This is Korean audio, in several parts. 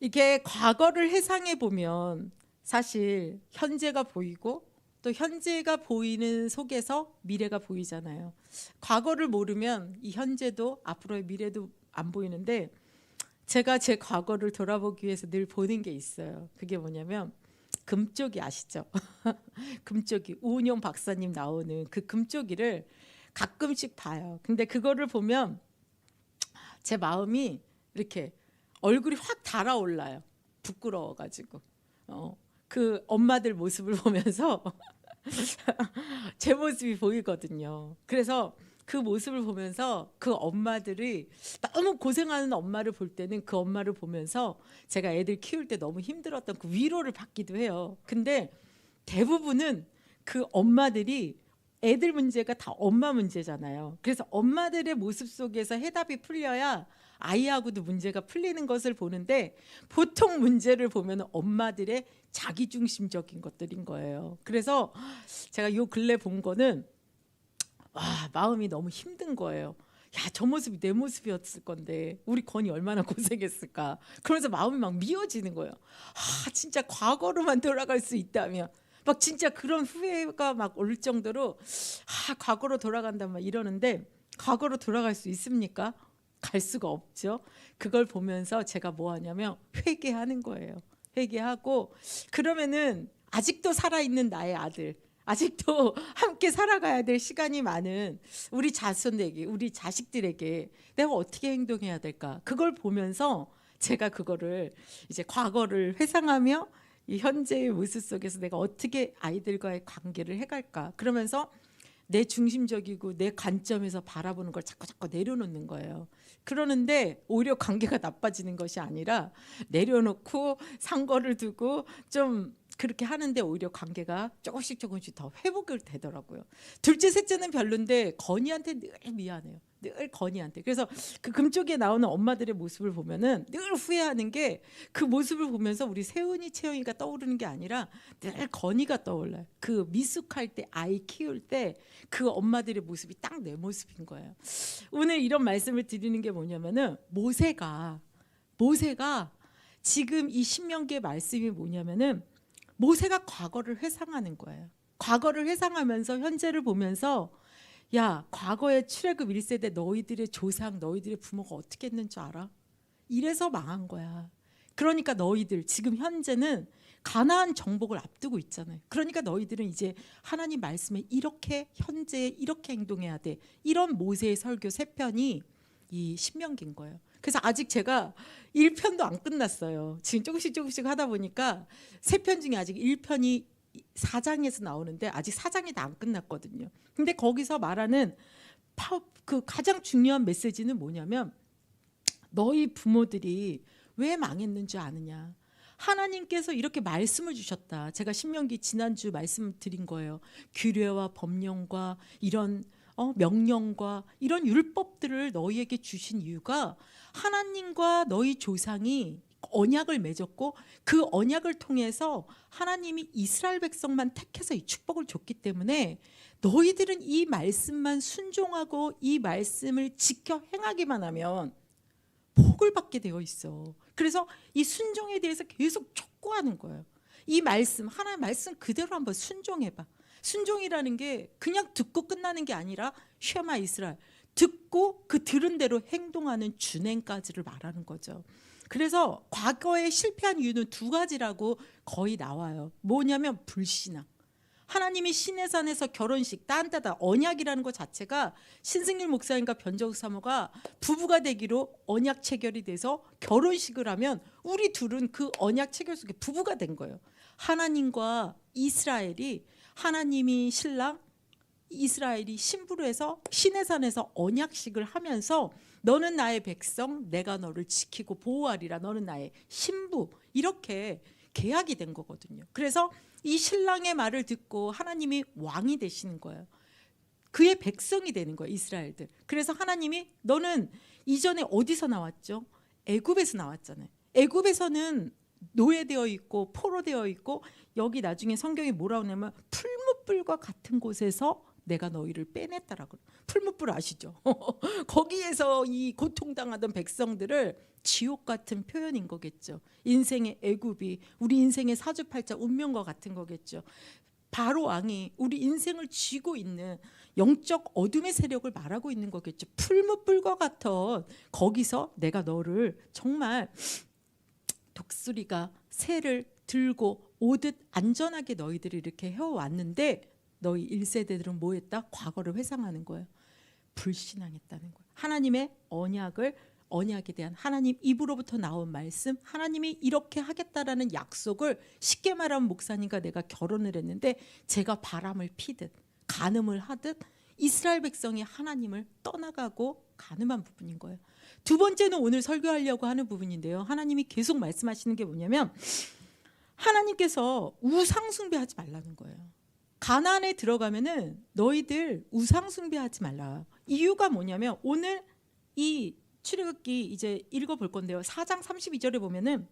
이게 과거를 회상해 보면 사실 현재가 보이고 또 현재가 보이는 속에서 미래가 보이잖아요. 과거를 모르면 이 현재도 앞으로의 미래도 안 보이는데 제가 제 과거를 돌아보기 위해서 늘 보는 게 있어요. 그게 뭐냐면 금쪽이 아시죠? 금쪽이 우은영 박사님 나오는 그 금쪽이를 가끔씩 봐요. 근데 그거를 보면 제 마음이 이렇게 얼굴이 확 달아올라요. 부끄러워가지고. 어, 그 엄마들 모습을 보면서 제 모습이 보이거든요. 그래서 그 모습을 보면서 그 엄마들이 너무 고생하는 엄마를 볼 때는 그 엄마를 보면서 제가 애들 키울 때 너무 힘들었던 그 위로를 받기도 해요. 근데 대부분은 그 엄마들이 애들 문제가 다 엄마 문제잖아요. 그래서 엄마들의 모습 속에서 해답이 풀려야 아이하고도 문제가 풀리는 것을 보는데 보통 문제를 보면 엄마들의 자기중심적인 것들인 거예요. 그래서 제가 요 근래 본 거는 와 마음이 너무 힘든 거예요. 야 저 모습이 내 모습이었을 건데 우리 건이 얼마나 고생했을까. 그러면서 마음이 막 미어지는 거예요. 아 진짜 과거로만 돌아갈 수 있다면 막 진짜 그런 후회가 막 올 정도로 아 과거로 돌아간다 막 이러는데 과거로 돌아갈 수 있습니까? 갈 수가 없죠. 그걸 보면서 제가 뭐 하냐면 회개하는 거예요. 회개하고 그러면은 아직도 살아 있는 나의 아들 아직도 함께 살아가야 될 시간이 많은 우리 자손에게 우리 자식들에게 내가 어떻게 행동해야 될까 그걸 보면서 제가 그거를 이제 과거를 회상하며 이 현재의 모습 속에서 내가 어떻게 아이들과의 관계를 해갈까 그러면서 내 중심적이고 내 관점에서 바라보는 걸 자꾸 자꾸 내려놓는 거예요. 그러는데 오히려 관계가 나빠지는 것이 아니라 내려놓고 상거를 두고 좀 그렇게 하는데 오히려 관계가 조금씩 조금씩 더 회복을 되더라고요. 둘째, 셋째는 별론데 건이한테 늘 미안해요. 늘 건이한테. 그래서 그 금쪽에 나오는 엄마들의 모습을 보면은 늘 후회하는 게 그 모습을 보면서 우리 세훈이, 채영이가 떠오르는 게 아니라 늘 건이가 떠올라요. 그 미숙할 때 아이 키울 때 그 엄마들의 모습이 딱 내 모습인 거예요. 오늘 이런 말씀을 드리는 게 뭐냐면은 모세가 모세가 지금 이 신명기의 말씀이 뭐냐면은 모세가 과거를 회상하는 거예요. 과거를 회상하면서 현재를 보면서 야 과거에 출애굽 1세대 너희들의 조상 너희들의 부모가 어떻게 했는 줄 알아? 이래서 망한 거야. 그러니까 너희들 지금 현재는 가나안 정복을 앞두고 있잖아요. 그러니까 너희들은 이제 하나님 말씀에 이렇게 현재에 이렇게 행동해야 돼. 이런 모세의 설교 세 편이 이 신명기인 거예요. 그래서 아직 제가 1편도 안 끝났어요. 지금 조금씩 조금씩 하다 보니까 세 편 중에 아직 1편이 4장에서 나오는데 아직 4장이 다 안 끝났거든요. 근데 거기서 말하는 파, 그 가장 중요한 메시지는 뭐냐면 너희 부모들이 왜 망했는 줄 아느냐. 하나님께서 이렇게 말씀을 주셨다. 제가 신명기 지난주 말씀 드린 거예요. 규례와 법령과 이런 어, 명령과 이런 율법들을 너희에게 주신 이유가 하나님과 너희 조상이 언약을 맺었고 그 언약을 통해서 하나님이 이스라엘 백성만 택해서 이 축복을 줬기 때문에 너희들은 이 말씀만 순종하고 이 말씀을 지켜 행하기만 하면 복을 받게 되어 있어. 그래서 이 순종에 대해서 계속 촉구하는 거예요. 이 말씀 하나의 말씀 그대로 한번 순종해 봐. 순종이라는 게 그냥 듣고 끝나는 게 아니라 쉐마 이스라엘 듣고 그 들은 대로 행동하는 준행까지를 말하는 거죠. 그래서 과거에 실패한 이유는 두 가지라고 거의 나와요. 뭐냐면 불신앙. 하나님이 신의 산에서 결혼식 딴따다 언약이라는 것 자체가 신승일 목사님과 변정욱 사모가 부부가 되기로 언약 체결이 돼서 결혼식을 하면 우리 둘은 그 언약 체결 속에 부부가 된 거예요. 하나님과 이스라엘이 하나님이 신랑 이스라엘이 신부로 해서 신의 산에서 언약식을 하면서 너는 나의 백성 내가 너를 지키고 보호하리라 너는 나의 신부 이렇게 계약이 된 거거든요. 그래서 이 신랑의 말을 듣고 하나님이 왕이 되시는 거예요. 그의 백성이 되는 거예요, 이스라엘들. 그래서 하나님이 너는 이전에 어디서 나왔죠? 애굽에서 나왔잖아요. 애굽에서는 노예되어 있고 포로되어 있고 여기 나중에 성경이 뭐라고 하냐면 풀무불과 같은 곳에서 내가 너희를 빼냈다라고 풀무불 아시죠? 거기에서 이 고통당하던 백성들을 지옥 같은 표현인 거겠죠. 인생의 애굽이 우리 인생의 사주팔자 운명과 같은 거겠죠. 바로 왕이 우리 인생을 쥐고 있는 영적 어둠의 세력을 말하고 있는 거겠죠. 풀무불과 같은 거기서 내가 너를 정말 독수리가 새를 들고 오듯 안전하게 너희들이 이렇게 해왔는데 너희 1세대들은 뭐 했다? 과거를 회상하는 거예요. 불신앙했다는 거예요. 하나님의 언약을 언약에 대한 하나님 입으로부터 나온 말씀, 하나님이 이렇게 하겠다라는 약속을 쉽게 말하면 목사님과 내가 결혼을 했는데 제가 바람을 피듯 간음을 하듯 이스라엘 백성이 하나님을 떠나가고 간음한 부분인 거예요. 두 번째는 오늘 설교하려고 하는 부분인데요. 하나님이 계속 말씀하시는 게 뭐냐면 하나님께서 우상 숭배하지 말라는 거예요. 가나안에 들어가면은 너희들 우상 숭배하지 말라. 이유가 뭐냐면 오늘 이 출애굽기 이제 읽어 볼 건데요. 4장 32절에 보면은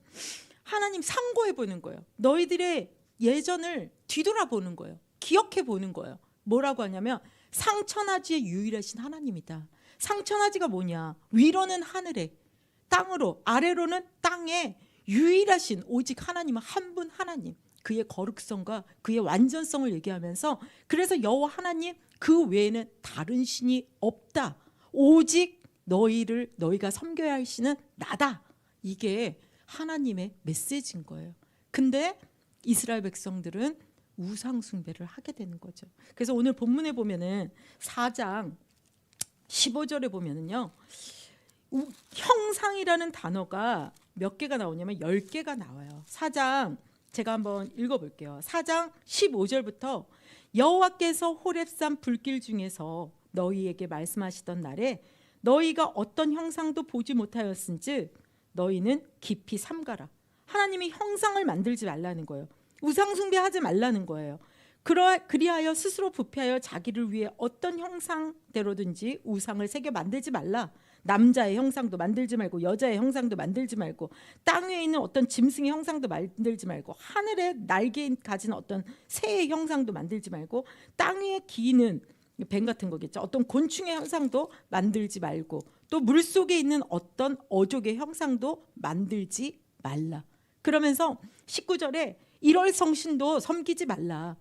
하나님 상고해 보는 거예요. 너희들의 예전을 뒤돌아보는 거예요. 기억해 보는 거예요. 뭐라고 하냐면 상천하지의 유일하신 하나님이다. 상천하지가 뭐냐? 위로는 하늘에, 땅으로, 아래로는 땅에 유일하신 오직 하나님은 한 분 하나님. 그의 거룩성과 그의 완전성을 얘기하면서 그래서 여호와 하나님 그 외에는 다른 신이 없다. 오직 너희를 너희가 섬겨야 할 신은 나다. 이게 하나님의 메시지인 거예요. 근데 이스라엘 백성들은 우상 숭배를 하게 되는 거죠. 그래서 오늘 본문에 보면은 4장 15절에 보면은요. 우- 형상이라는 단어가 몇 개가 나오냐면 10개가 나와요. 4장 제가 한번 읽어 볼게요. 4장 15절부터 여호와께서 호렙산 불길 중에서 너희에게 말씀하시던 날에 너희가 어떤 형상도 보지 못하였은즉 너희는 깊이 삼가라. 하나님이 형상을 만들지 말라는 거예요. 우상 숭배하지 말라는 거예요. 그러 그리하여 스스로 부패하여 자기를 위해 어떤 형상대로든지 우상을 새겨 만들지 말라. 남자의 형상도 만들지 말고 여자의 형상도 만들지 말고 땅 위에 있는 어떤 짐승의 형상도 만들지 말고 하늘에 날개 가진 어떤 새의 형상도 만들지 말고 땅 위에 기는 뱀 같은 거겠죠. 어떤 곤충의 형상도 만들지 말고 또 물 속에 있는 어떤 어족의 형상도 만들지 말라. 그러면서 19절에 일월 성신도 섬기지 말라.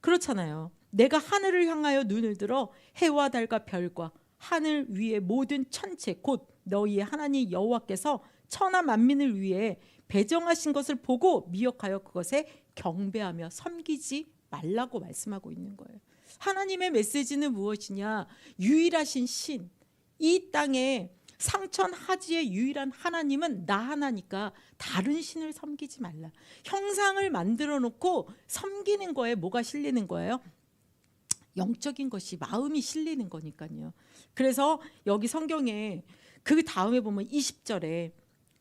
그렇잖아요. 내가 하늘을 향하여 눈을 들어 해와 달과 별과 하늘 위의 모든 천체 곧 너희의 하나님 여호와께서 천하 만민을 위해 배정하신 것을 보고 미혹하여 그것에 경배하며 섬기지 말라고 말씀하고 있는 거예요. 하나님의 메시지는 무엇이냐? 유일하신 신, 이 땅에 상천 하지의 유일한 하나님은 나 하나니까 다른 신을 섬기지 말라. 형상을 만들어 놓고 섬기는 거에 뭐가 실리는 거예요? 영적인 것이 마음이 실리는 거니까요. 그래서 여기 성경에 그 다음에 보면 20절에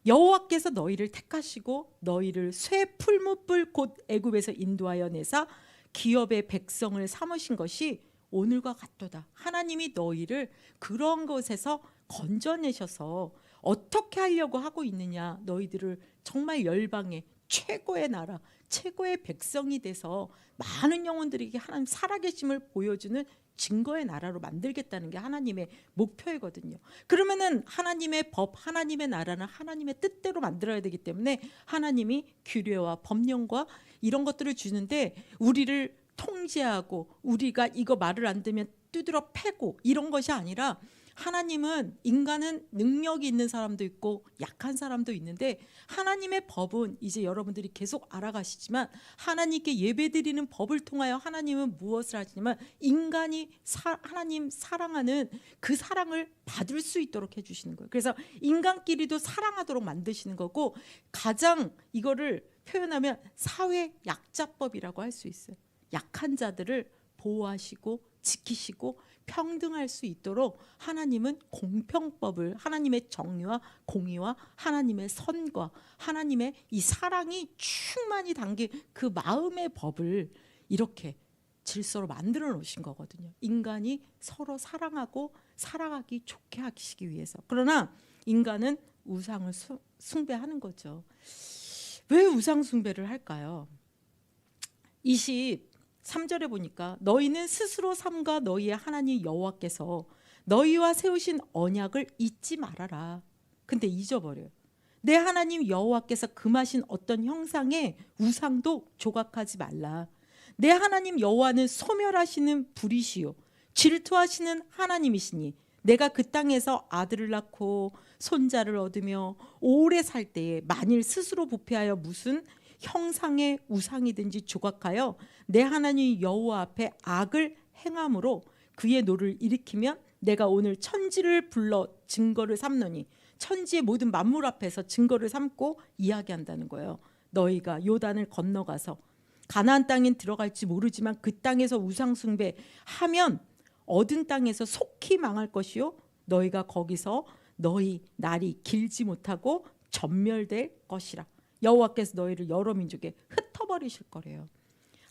여호와께서 너희를 택하시고 너희를 쇠 풀무불 곧 애굽에서 인도하여 내사 기업의 백성을 삼으신 것이 오늘과 같도다. 하나님이 너희를 그런 것에서 건져내셔서 어떻게 하려고 하고 있느냐? 너희들을 정말 열방의 최고의 나라, 최고의 백성이 돼서 많은 영혼들에게 하나님 살아계심을 보여주는 증거의 나라로 만들겠다는 게 하나님의 목표이거든요. 그러면은 하나님의 법, 하나님의 나라는 하나님의 뜻대로 만들어야 되기 때문에 하나님이 규례와 법령과 이런 것들을 주는데 우리를 통제하고 우리가 이거 말을 안 듣면 두드러 패고 이런 것이 아니라 하나님은 인간은 능력이 있는 사람도 있고 약한 사람도 있는데 하나님의 법은 이제 여러분들이 계속 알아가시지만 하나님께 예배드리는 법을 통하여 하나님은 무엇을 하시냐면 인간이 사, 하나님 사랑하는 그 사랑을 받을 수 있도록 해주시는 거예요. 그래서 인간끼리도 사랑하도록 만드시는 거고 가장 이거를 표현하면 사회 약자법이라고 할 수 있어요. 약한 자들을 보호하시고 지키시고 평등할 수 있도록 하나님은 공평법을 하나님의 정의와 공의와 하나님의 선과 하나님의 이 사랑이 충만히 담긴 그 마음의 법을 이렇게 질서로 만들어 놓으신 거거든요. 인간이 서로 사랑하고 살아가기 좋게 하시기 위해서. 그러나 인간은 우상을 수- 숭배하는 거죠. 왜 우상 숭배를 할까요? 3절에 보니까 너희는 스스로 삼가 너희의 하나님 여호와께서 너희와 세우신 언약을 잊지 말아라. 근데 잊어버려요. 내 하나님 여호와께서 금하신 어떤 형상의 우상도 조각하지 말라. 내 하나님 여호와는 소멸하시는 불이시요 질투하시는 하나님이시니 내가 그 땅에서 아들을 낳고 손자를 얻으며 오래 살 때에 만일 스스로 부패하여 무슨 형상의 우상이든지 조각하여 내 하나님 여호와 앞에 악을 행함으로 그의 노를 일으키면 내가 오늘 천지를 불러 증거를 삼노니 천지의 모든 만물 앞에서 증거를 삼고 이야기한다는 거예요. 너희가 요단을 건너가서 가나안 땅에 들어갈지 모르지만 그 땅에서 우상 숭배하면 얻은 땅에서 속히 망할 것이요 너희가 거기서 너희 날이 길지 못하고 전멸될 것이라 여호와께서 너희를 여러 민족에 흩어버리실 거래요.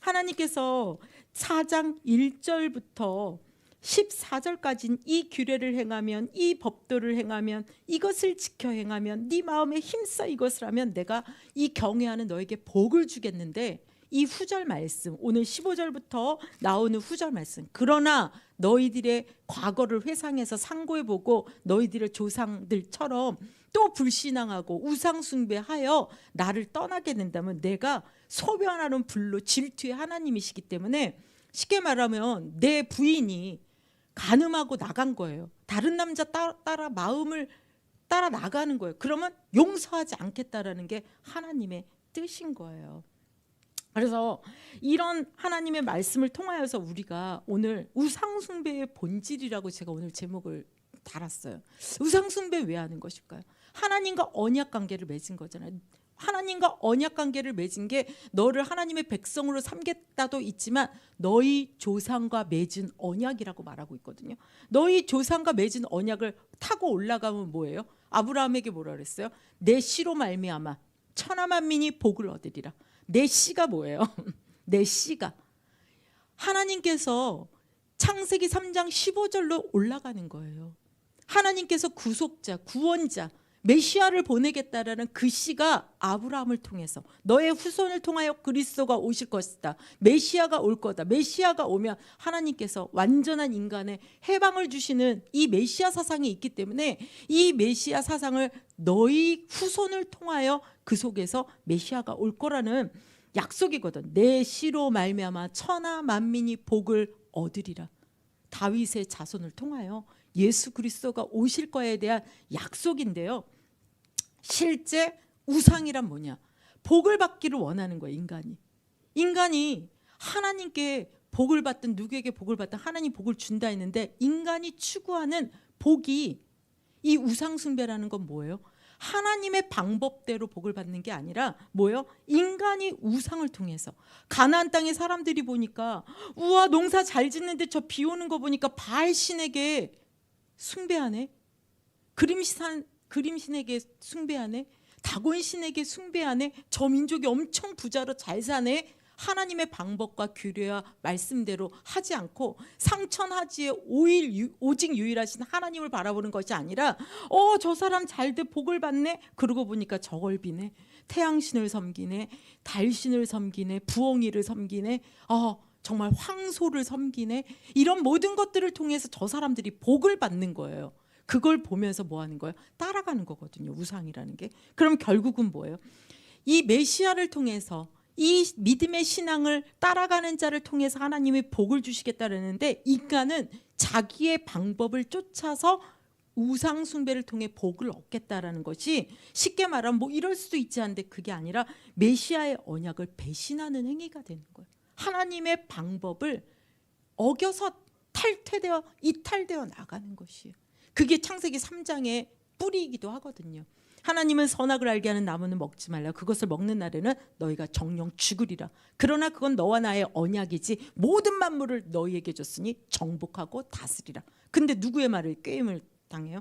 하나님께서 4장 1절부터 14절까지는 이 규례를 행하면 이 법도를 행하면 이것을 지켜 행하면 네 마음에 힘써 이것을 하면 내가 이 경외하는 너에게 복을 주겠는데 이 후절 말씀 오늘 15절부터 나오는 후절 말씀 그러나 너희들의 과거를 회상해서 상고해 보고 너희들의 조상들처럼 또 불신앙하고 우상 숭배하여 나를 떠나게 된다면 내가 소변하는 불로 질투의 하나님이시기 때문에 쉽게 말하면 내 부인이 간음하고 나간 거예요. 다른 남자 따, 따라 마음을 따라 나가는 거예요. 그러면 용서하지 않겠다라는 게 하나님의 뜻인 거예요. 그래서 이런 하나님의 말씀을 통하여서 우리가 오늘 우상숭배의 본질이라고 제가 오늘 제목을 달았어요. 우상숭배 왜 하는 것일까요? 하나님과 언약 관계를 맺은 거잖아요. 하나님과 언약 관계를 맺은 게 너를 하나님의 백성으로 삼겠다도 있지만 너희 조상과 맺은 언약이라고 말하고 있거든요. 너희 조상과 맺은 언약을 타고 올라가면 뭐예요? 아브라함에게 뭐라 그랬어요? 내 씨로 말미암아 천하 만민이 복을 얻으리라. 내 씨가 뭐예요? 내 씨가 하나님께서 창세기 3장 15절로 올라가는 거예요. 하나님께서 구속자, 구원자, 메시아를 보내겠다라는 그 씨가 아브라함을 통해서 너의 후손을 통하여 그리스도가 오실 것이다. 메시아가 올 거다. 메시아가 오면 하나님께서 완전한 인간의 해방을 주시는 이 메시아 사상이 있기 때문에 이 메시아 사상을 너희 후손을 통하여 그 속에서 메시아가 올 거라는 약속이거든. 내 씨로 말미암아 천하 만민이 복을 얻으리라. 다윗의 자손을 통하여 예수 그리스도가 오실 거에 대한 약속인데요. 실제 우상이란 뭐냐? 복을 받기를 원하는 거예요, 인간이. 인간이 하나님께 복을 받든 누구에게 복을 받든 하나님 복을 준다 했는데 인간이 추구하는 복이 이 우상 숭배라는 건 뭐예요? 하나님의 방법대로 복을 받는 게 아니라 뭐요? 인간이 우상을 통해서 가나안 땅의 사람들이 보니까 우와 농사 잘 짓는데 저 비 오는 거 보니까 바알 신에게 숭배하네. 그림신 그림 신에게 숭배하네. 다곤 신에게 숭배하네. 저 민족이 엄청 부자로 잘 사네. 하나님의 방법과 규례와 말씀대로 하지 않고 상천하지에 오일 유, 오직 유일하신 하나님을 바라보는 것이 아니라 어 저 사람 잘 돼 복을 받네 그러고 보니까 저걸 비네 태양신을 섬기네 달신을 섬기네 부엉이를 섬기네 어 정말 황소를 섬기네 이런 모든 것들을 통해서 저 사람들이 복을 받는 거예요. 그걸 보면서 뭐 하는 거예요? 따라가는 거거든요. 우상이라는 게. 그럼 결국은 뭐예요? 이 메시아를 통해서 이 믿음의 신앙을 따라가는 자를 통해서 하나님이 복을 주시겠다라는데 인간은 자기의 방법을 쫓아서 우상 숭배를 통해 복을 얻겠다라는 것이 쉽게 말하면 뭐 이럴 수도 있지 않은데 그게 아니라 메시아의 언약을 배신하는 행위가 되는 거예요. 하나님의 방법을 어겨서 탈퇴되어 이탈되어 나가는 것이에요. 그게 창세기 3장의 뿌리이기도 하거든요. 하나님은 선악을 알게 하는 나무는 먹지 말라. 그것을 먹는 날에는 너희가 정령 죽으리라. 그러나 그건 너와 나의 언약이지 모든 만물을 너희에게 줬으니 정복하고 다스리라. 근데 누구의 말을 꾀임을 당해요?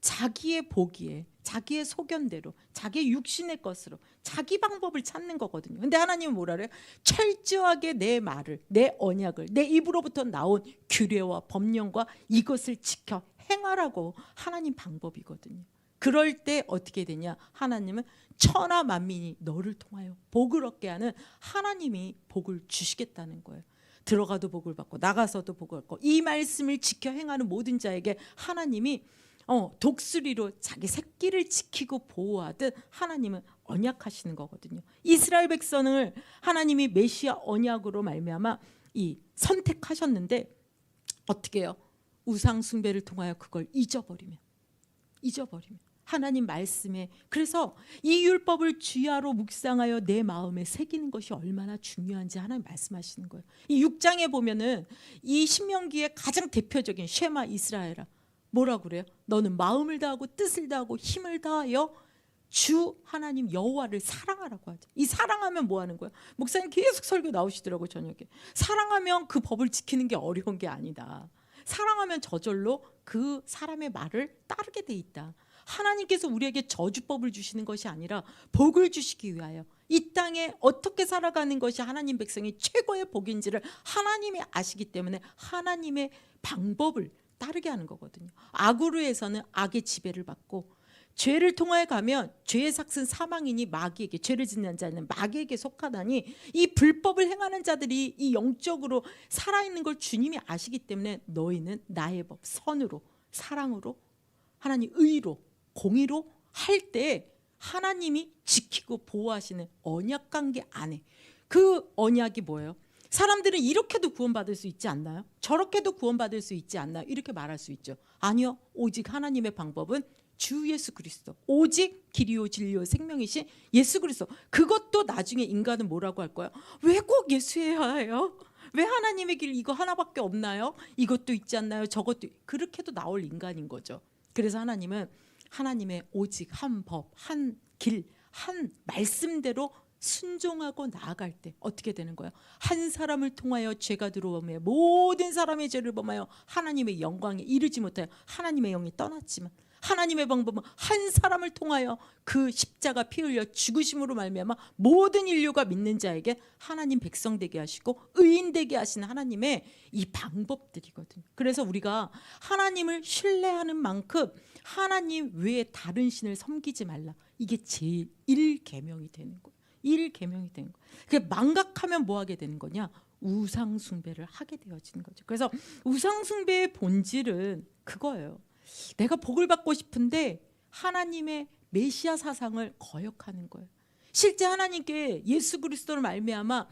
자기의 보기에 자기의 소견대로 자기의 육신의 것으로 자기 방법을 찾는 거거든요. 근데 하나님은 뭐라 그래요? 철저하게 내 말을 내 언약을 내 입으로부터 나온 규례와 법령과 이것을 지켜 행하라고 하나님 방법이거든요. 그럴 때 어떻게 되냐? 하나님은 천하 만민이 너를 통하여 복을 얻게 하는 하나님이 복을 주시겠다는 거예요. 들어가도 복을 받고 나가서도 복을 받고 이 말씀을 지켜 행하는 모든 자에게 하나님이 어, 독수리로 자기 새끼를 지키고 보호하듯 하나님은 언약하시는 거거든요. 이스라엘 백성을 하나님이 메시아 언약으로 말미암아 이 선택하셨는데 어떻게 해요? 우상 숭배를 통하여 그걸 잊어버리면 잊어버리면 하나님 말씀에 그래서 이 율법을 주야로 묵상하여 내 마음에 새기는 것이 얼마나 중요한지 하나님 말씀하시는 거예요. 이 6장에 보면은 이 신명기의 가장 대표적인 쉐마 이스라엘아 뭐라 그래요? 너는 마음을 다하고 뜻을 다하고 힘을 다하여 주 하나님 여호와를 사랑하라고 하죠. 이 사랑하면 뭐 하는 거야? 목사님 계속 설교 나오시더라고 저녁에. 사랑하면 그 법을 지키는 게 어려운 게 아니다. 사랑하면 저절로 그 사람의 말을 따르게 돼 있다. 하나님께서 우리에게 저주법을 주시는 것이 아니라 복을 주시기 위하여 이 땅에 어떻게 살아가는 것이 하나님 백성이 최고의 복인지를 하나님이 아시기 때문에 하나님의 방법을 따르게 하는 거거든요. 악으로 해서는 악의 지배를 받고 죄를 통하여 가면 죄의 삭은 사망이니 마귀에게 죄를 짓는 자는 마귀에게 속하다니 이 불법을 행하는 자들이 이 영적으로 살아있는 걸 주님이 아시기 때문에 너희는 나의 법 선으로 사랑으로 하나님 의로 공의로 할 때 하나님이 지키고 보호하시는 언약 관계 안에 그 언약이 뭐예요? 사람들은 이렇게도 구원받을 수 있지 않나요? 저렇게도 구원받을 수 있지 않나요? 이렇게 말할 수 있죠. 아니요. 오직 하나님의 방법은 주 예수 그리스도. 오직 길이요 진리요 생명이신 예수 그리스도. 그것도 나중에 인간은 뭐라고 할 거예요? 왜 꼭 예수해야 해요? 왜 하나님의 길 이거 하나밖에 없나요? 이것도 있지 않나요? 저것도 그렇게도 나올 인간인 거죠. 그래서 하나님은 하나님의 오직 한 법, 한 길, 한 말씀대로 순종하고 나아갈 때 어떻게 되는 거예요? 한 사람을 통하여 죄가 들어오며 모든 사람의 죄를 범하여 하나님의 영광에 이르지 못하여 하나님의 영이 떠났지만 하나님의 방법은 한 사람을 통하여 그 십자가 피 흘려 죽으심으로 말미암아 모든 인류가 믿는 자에게 하나님 백성 되게 하시고 의인 되게 하시는 하나님의 이 방법들이거든요. 그래서 우리가 하나님을 신뢰하는 만큼 하나님 외에 다른 신을 섬기지 말라. 이게 제일 일계명이 되는 거예요. 일계명이 되는 거예요. 그 망각하면 뭐 하게 되는 거냐? 우상 숭배를 하게 되어지는 거죠. 그래서 우상 숭배의 본질은 그거예요. 내가 복을 받고 싶은데 하나님의 메시아 사상을 거역하는 거예요. 실제 하나님께 예수 그리스도를 말미암아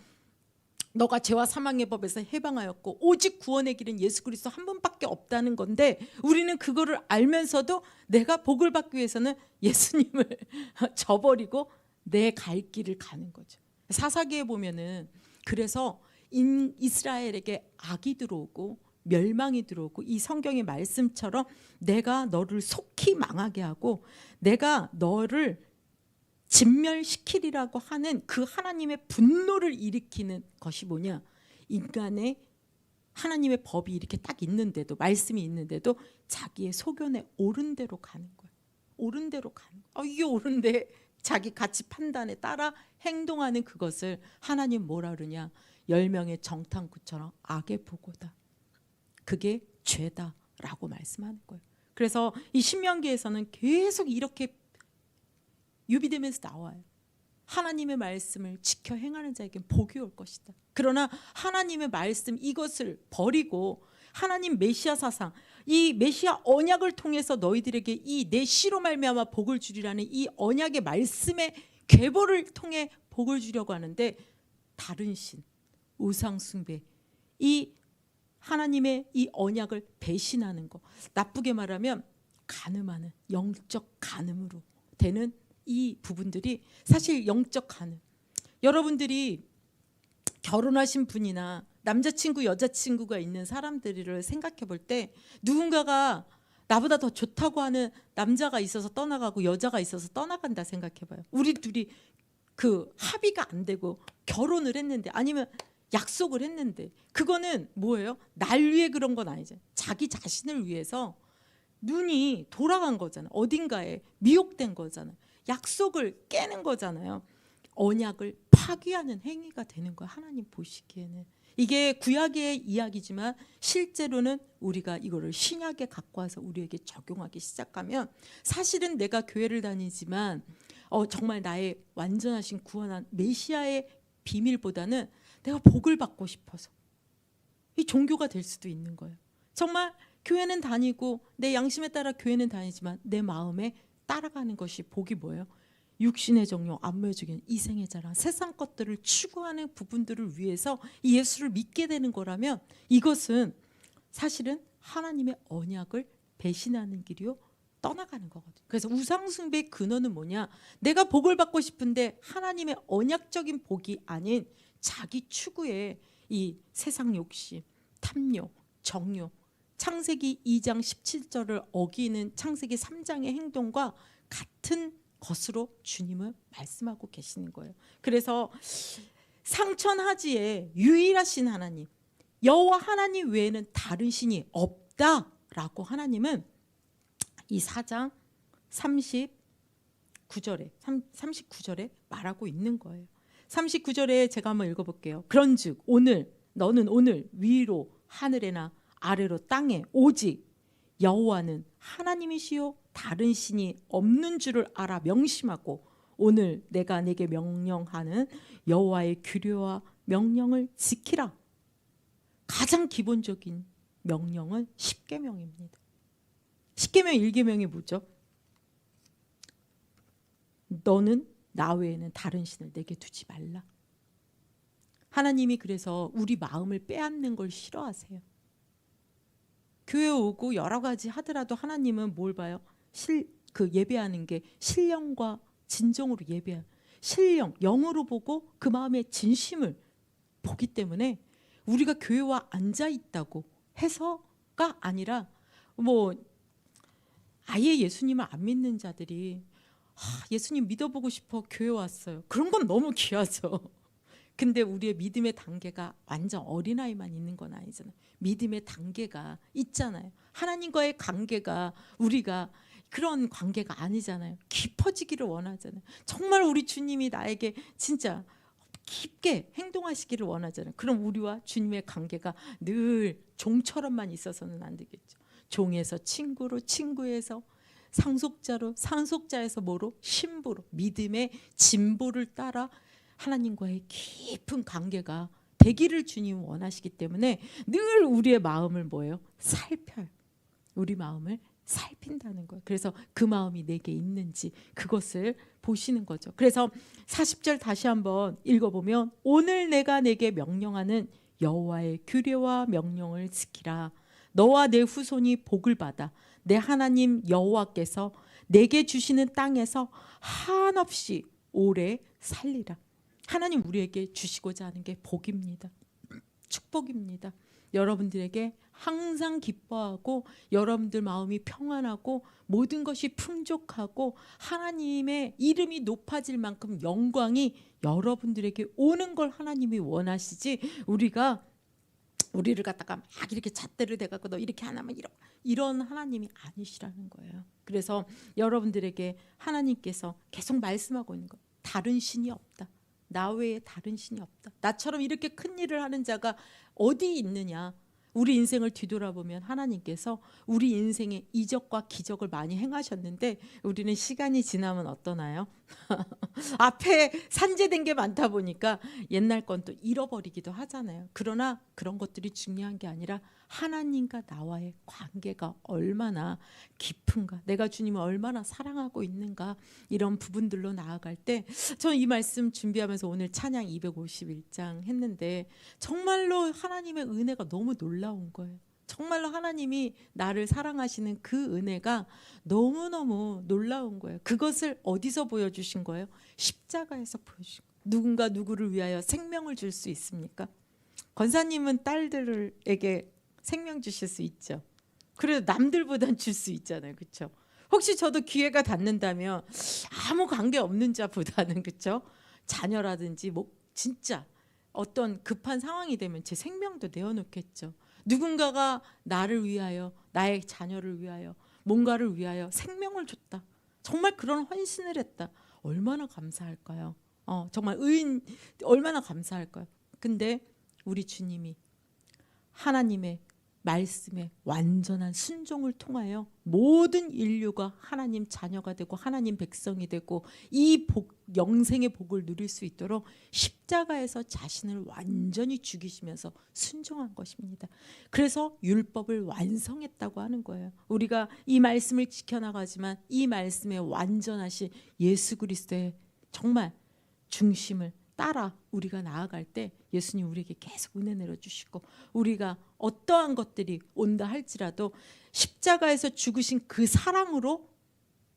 너가 죄와 사망의 법에서 해방하였고 오직 구원의 길은 예수 그리스도 한 분밖에 없다는 건데 우리는 그거를 알면서도 내가 복을 받기 위해서는 예수님을 저버리고 내 갈 길을 가는 거죠. 사사기에 보면은 그래서 인, 이스라엘에게 악이 들어오고 멸망이 들어오고 이 성경의 말씀처럼 내가 너를 속히 망하게 하고 내가 너를 진멸시키리라고 하는 그 하나님의 분노를 일으키는 것이 뭐냐? 인간의 하나님의 법이 이렇게 딱 있는데도 말씀이 있는데도 자기의 소견에 옳은 대로 가는 거예요. 옳은 대로 가는 거예요. 어, 이게 옳은데 자기 가치 판단에 따라 행동하는 그것을 하나님 뭐라 그러냐? 열 명의 정탐구처럼 악의 보고다. 그게 죄다라고 말씀하는 거예요. 그래서 이 신명기에서는 계속 이렇게 유비되면서 나와요. 하나님의 말씀을 지켜 행하는 자에겐 복이 올 것이다. 그러나 하나님의 말씀 이것을 버리고 하나님 메시아 사상 이 메시아 언약을 통해서 너희들에게 이 내 시로 말미암아 복을 주리라는 이 언약의 말씀의 계보를 통해 복을 주려고 하는데 다른 신 우상 숭배 이 하나님의 이 언약을 배신하는 거. 나쁘게 말하면 간음하는 영적 간음으로 되는 이 부분들이 사실 영적 간음 여러분들이 결혼하신 분이나 남자친구 여자친구가 있는 사람들을 생각해 볼 때 누군가가 나보다 더 좋다고 하는 남자가 있어서 떠나가고 여자가 있어서 떠나간다 생각해 봐요. 우리 둘이 그 합의가 안 되고 결혼을 했는데 아니면 약속을 했는데 그거는 뭐예요? 날 위해 그런 건 아니죠. 자기 자신을 위해서 눈이 돌아간 거잖아. 어딘가에 미혹된 거잖아. 약속을 깨는 거잖아요. 언약을 파기하는 행위가 되는 거야. 하나님 보시기에는 이게 구약의 이야기지만 실제로는 우리가 이거를 신약에 갖고 와서 우리에게 적용하기 시작하면 사실은 내가 교회를 다니지만 어, 정말 나의 완전하신 구원한 메시아의 비밀보다는 내가 복을 받고 싶어서 이 종교가 될 수도 있는 거예요. 정말 교회는 다니고 내 양심에 따라 교회는 다니지만 내 마음에 따라가는 것이 복이 뭐예요? 육신의 정욕, 안모의 주견, 이생의 자랑, 세상 것들을 추구하는 부분들을 위해서 이 예수를 믿게 되는 거라면 이것은 사실은 하나님의 언약을 배신하는 길이요 떠나가는 거거든요. 그래서 우상 숭배의 근원은 뭐냐? 내가 복을 받고 싶은데 하나님의 언약적인 복이 아닌 자기 추구의 이 세상 욕심, 탐욕, 정욕, 창세기 2장 17절을 어기는 창세기 3장의 행동과 같은 것으로 주님은 말씀하고 계시는 거예요. 그래서 상천하지에 유일하신 하나님, 여호와 하나님 외에는 다른 신이 없다라고 하나님은 이 4장 39절에 39절에 말하고 있는 거예요. 39절에 제가 한번 읽어 볼게요. 그런즉 오늘 너는 오늘 위로 하늘에나 아래로 땅에 오직 여호와는 하나님이시요 다른 신이 없는 줄을 알아 명심하고 오늘 내가 내게 명령하는 여호와의 규례와 명령을 지키라. 가장 기본적인 명령은 십계명입니다. 십계명 일계명이 뭐죠? 너는 나 외에는 다른 신을 내게 두지 말라. 하나님이 그래서 우리 마음을 빼앗는 걸 싫어하세요. 교회 오고 여러 가지 하더라도 하나님은 뭘 봐요? 실 그 예배하는 게 신령과 진정으로 예배한 신령 영으로 보고 그 마음의 진심을 보기 때문에 우리가 교회와 앉아 있다고 해서가 아니라 뭐 아예 예수님을 안 믿는 자들이 아, 예수님 믿어보고 싶어 교회 왔어요. 그런 건 너무 귀하죠. 근데 우리의 믿음의 단계가 완전 어린아이만 있는 건 아니잖아요. 믿음의 단계가 있잖아요. 하나님과의 관계가 우리가 그런 관계가 아니잖아요. 깊어지기를 원하잖아요. 정말 우리 주님이 나에게 진짜 깊게 행동하시기를 원하잖아요. 그럼 우리와 주님의 관계가 늘 종처럼만 있어서는 안 되겠죠. 종에서 친구로 친구에서 상속자로 상속자에서 뭐로 신부로 믿음의 진보를 따라 하나님과의 깊은 관계가 되기를 주님 원하시기 때문에 늘 우리의 마음을 뭐예요? 살펴요. 우리 마음을 살핀다는 거예요. 그래서 그 마음이 내게 있는지 그것을 보시는 거죠. 그래서 40절 다시 한번 읽어보면 오늘 내가 내게 명령하는 여호와의 규례와 명령을 지키라. 너와 내 후손이 복을 받아 내 하나님 여호와께서 내게 주시는 땅에서 한없이 오래 살리라. 하나님 우리에게 주시고자 하는 게 복입니다. 축복입니다. 여러분들에게 항상 기뻐하고 여러분들 마음이 평안하고 모든 것이 풍족하고 하나님의 이름이 높아질 만큼 영광이 여러분들에게 오는 걸 하나님이 원하시지 우리가 우리를 갖다가 막 이렇게 잣대를 대갖고 너 이렇게 안 하면 이런 이런 하나님이 아니시라는 거예요. 그래서 여러분들에게 하나님께서 계속 말씀하고 있는 거 다른 신이 없다. 나 외에 다른 신이 없다. 나처럼 이렇게 큰 일을 하는 자가 어디 있느냐? 우리 인생을 뒤돌아보면 하나님께서 우리 인생에 이적과 기적을 많이 행하셨는데 우리는 시간이 지나면 어떠나요? 앞에 산재된 게 많다 보니까 옛날 건 또 잃어버리기도 하잖아요. 그러나 그런 것들이 중요한 게 아니라 하나님과 나와의 관계가 얼마나 깊은가, 내가 주님을 얼마나 사랑하고 있는가 이런 부분들로 나아갈 때 저는 이 말씀 준비하면서 오늘 찬양 251장 했는데 정말로 하나님의 은혜가 너무 놀라운 거예요. 정말로 하나님이 나를 사랑하시는 그 은혜가 너무너무 놀라운 거예요. 그것을 어디서 보여주신 거예요? 십자가에서 보여주신 거예요. 누군가 누구를 위하여 생명을 줄 수 있습니까? 권사님은 딸들에게 생명 주실 수 있죠. 그래도 남들보단 줄 수 있잖아요. 그렇죠? 혹시 저도 기회가 닿는다면 아무 관계 없는 자보다는 그렇죠? 자녀라든지 뭐 진짜 어떤 급한 상황이 되면 제 생명도 내어놓겠죠. 누군가가 나를 위하여 나의 자녀를 위하여 뭔가를 위하여 생명을 줬다. 정말 그런 헌신을 했다. 얼마나 감사할까요? 어, 정말 의인 얼마나 감사할까요? 근데 우리 주님이 하나님의 말씀의 완전한 순종을 통하여 모든 인류가 하나님 자녀가 되고 하나님 백성이 되고 이 복, 영생의 복을 누릴 수 있도록 십자가에서 자신을 완전히 죽이시면서 순종한 것입니다. 그래서 율법을 완성했다고 하는 거예요. 우리가 이 말씀을 지켜나가지만 이 말씀의 완전하신 예수 그리스도의 정말 중심을 따라 우리가 나아갈 때 예수님 우리에게 계속 은혜 내려 주시고 우리가 어떠한 것들이 온다 할지라도 십자가에서 죽으신 그 사랑으로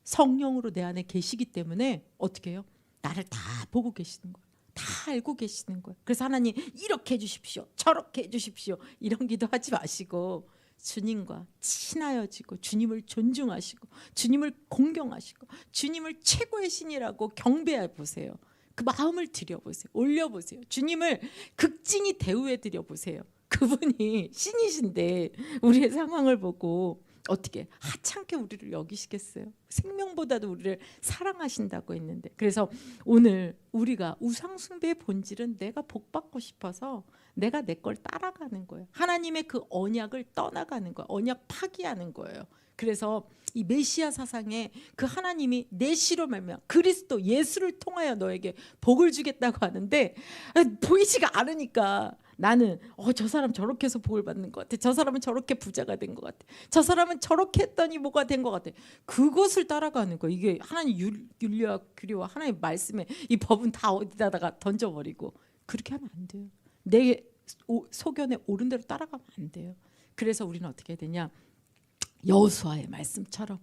성령으로 내 안에 계시기 때문에 어떻게 해요? 나를 다 보고 계시는 거예요. 다 알고 계시는 거예요. 그래서 하나님 이렇게 해 주십시오. 저렇게 해 주십시오. 이런 기도 하지 마시고 주님과 친하여지고 주님을 존중하시고 주님을 공경하시고 주님을 최고의 신이라고 경배해 보세요. 그 마음을 드려보세요. 올려보세요. 주님을 극진히 대우해 드려 보세요. 그분이 신이신데 우리의 상황을 보고 어떻게 하찮게 우리를 여기시겠어요? 생명보다도 우리를 사랑하신다고 했는데 그래서 오늘 우리가 우상 숭배의 본질은 내가 복 받고 싶어서 내가 내 걸 따라가는 거예요. 하나님의 그 언약을 떠나가는 거예요. 언약 파기하는 거예요. 그래서 이 메시아 사상에 그 하나님이 내 시로 말면 그리스도 예수를 통하여 너에게 복을 주겠다고 하는데 보이지가 않으니까 나는 어 저 사람 저렇게 해서 복을 받는 것 같아. 저 사람은 저렇게 부자가 된 것 같아. 저 사람은 저렇게 했더니 뭐가 된 것 같아. 그것을 따라가는 거. 이게 하나님 율- 윤리와 규리와 하나님 말씀에 이 법은 다 어디다가 던져버리고 그렇게 하면 안 돼요. 내 오- 소견에 옳은 대로 따라가면 안 돼요. 그래서 우리는 어떻게 해야 되냐? 여호수아의 말씀처럼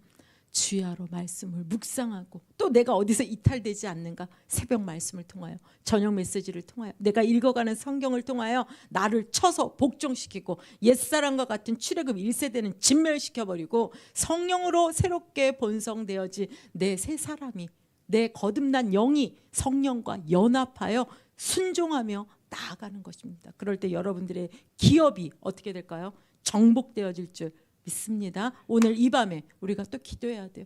주야로 말씀을 묵상하고 또 내가 어디서 이탈되지 않는가 새벽 말씀을 통하여 저녁 메시지를 통하여 내가 읽어가는 성경을 통하여 나를 쳐서 복종시키고 옛사람과 같은 출애굽 1세대는 진멸시켜버리고 성령으로 새롭게 본성되어진 내새 사람이 내 거듭난 영이 성령과 연합하여 순종하며 나아가는 것입니다. 그럴 때 여러분들의 기업이 어떻게 될까요? 정복되어질 줄 믿습니다. 오늘 이 밤에 우리가 또 기도해야 돼요.